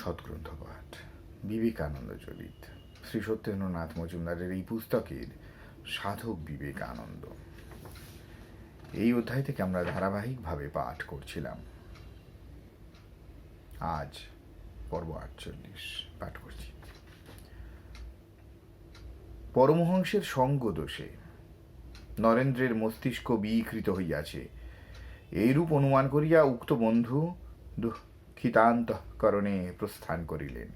সৎগ্রন্থ পাঠ বিবেকানন্দ চরিত। শ্রী সত্যেন্দ্রনাথ মজুমদারের এই পুস্তকের সাধক বিবেকানন্দ। এই অধ্যায় থেকে আমরা ধারাবাহিকভাবে পাঠ করছিলাম। আজ পর্ব আটচল্লিশ, পাঠ করছি। পরমহংসের সঙ্গ দোষে নরেন্দ্রের মস্তিষ্ক বিকৃত হইয়াছে। এইরূপ অনুমান করিয়া উক্ত বন্ধু দুঃখিতান্তঃকরণে প্রস্থান করিলেন।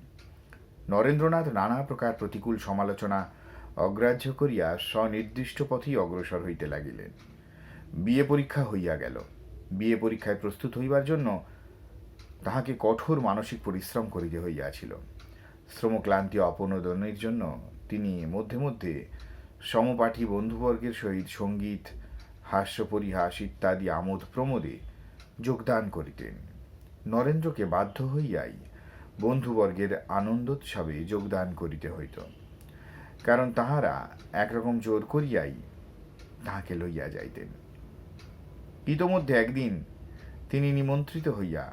নরেন্দ্রনাথ নানা প্রকার প্রতিকূল সমালোচনা অগ্রাহ্য করিয়া স্বনির্দিষ্ট পথেই অগ্রসর হইতে লাগিলেন। বিয়ে পরীক্ষা হইয়া গেল। বিয়ে পরীক্ষায় প্রস্তুত হইবার জন্য তাহাকে কঠোর মানসিক পরিশ্রম করিতে হইয়াছিল। শ্রমক্লান্তি অপনোদনের জন্য তিনি মধ্যে মধ্যে সমপাঠী বন্ধুবর্গের সহিত সংগীত হাস্য পরিহাস ইত্যাদি আমোদ প্রমোদে যোগদান করিতেন। নরেন্দ্রকে বাধ্য হইয়াই বন্ধুবর্গের আনন্দোৎসবে যোগদান করিতে হইত। কারণ তাহারা একরকম জোর করিয়াই তাহাকে লইয়া যাইতেন। ইতোমধ্যে একদিন তিনি নিমন্ত্রিত হইয়া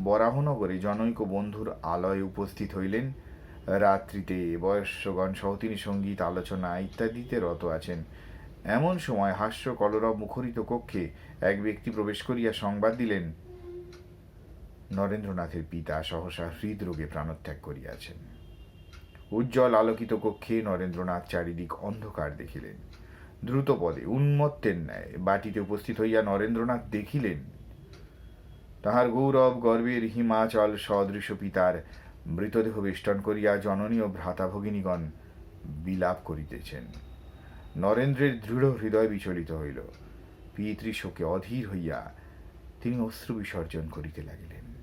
বরাহনগরে জনৈক বন্ধুর আলয়ে উপস্থিত হইলেন। রাত্রিতে বয়স্যগণ সহ তিনি সংগীত, আলোচনা ইত্যাদিতে রত আছেন। এমন সময় হাস্য কলরব মুখরিত কক্ষে এক ব্যক্তি প্রবেশ করিয়া সংবাদ দিলেন নরেন্দ্রনাথের পিতা সহসা হৃদরোগে প্রাণত্যাগ করিয়াছেন। উজ্জ্বল আলোকিত কক্ষে নরেন্দ্রনাথ চারিদিক অন্ধকার দেখিলেন। দ্রুত পদে উন্মত্তের ন্যায়, বাটিতে উপস্থিত হইয়া নরেন্দ্রনাথ দেখিলেন, তাহার গৌরব, গর্বের হিমাচল সদৃশ পিতার মৃতদেহ বেষ্টন করিয়া জননী ও ভ্রাতা ভগিনীগণ বিলাপ করিতেছেন। নরেন্দ্রের দৃঢ় হৃদয় বিচলিত হইল। পিতৃশোকে অধীর হইয়া তিনি অশ্রু বিসর্জন করিতে লাগিলেন।